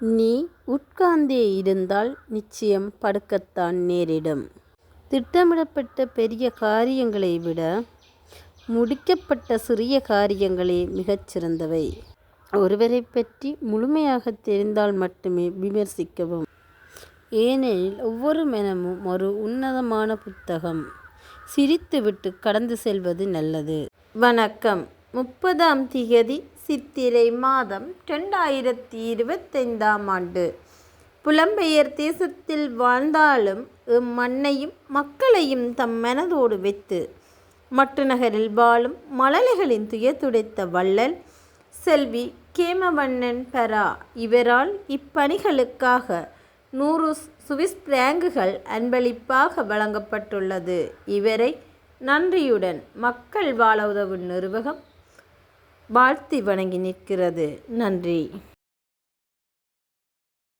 நீ உட்கார்ந்தே இருந்தால் நிச்சயம் படுக்கத்தான் நேரிடும். திட்டமிடப்பட்ட பெரிய காரியங்களை விட முடிக்கப்பட்ட சிறிய காரியங்களே மிகச் சிறந்தவை. ஒருவரைப் பற்றி முழுமையாக தெரிந்தால் மட்டுமே விமர்சிக்கவும். ஏனெனில் ஒவ்வொரு மனமும் ஒரு உன்னதமான புத்தகம். சிரித்துவிட்டு கடந்து செல்வது நல்லது. வணக்கம் முப்பதாம் திகதி சித்திரை மாதம் ரெண்டாயிரத்தி இருபத்தைந்தாம் ஆண்டு. புலம்பெயர் தேசத்தில் வாழ்ந்தாலும் இம்மண்ணையும் மக்களையும் தம் மனதோடு வைத்து மட்டுநகரில் வாழும் மழலைகளின் துயர் துடைத்த வள்ளல் செல்வி கேமவண்ணன் பெரா இவரால் இப்பணிகளுக்காக நூறு சுவிஸ் பிராங்குகள் அன்பளிப்பாக வழங்கப்பட்டுள்ளது. இவரை நன்றியுடன் மக்கள் வாழ உதவும் நிறுவகம் வாழ்த்தி வணங்கி நிற்கிறது. நன்றி.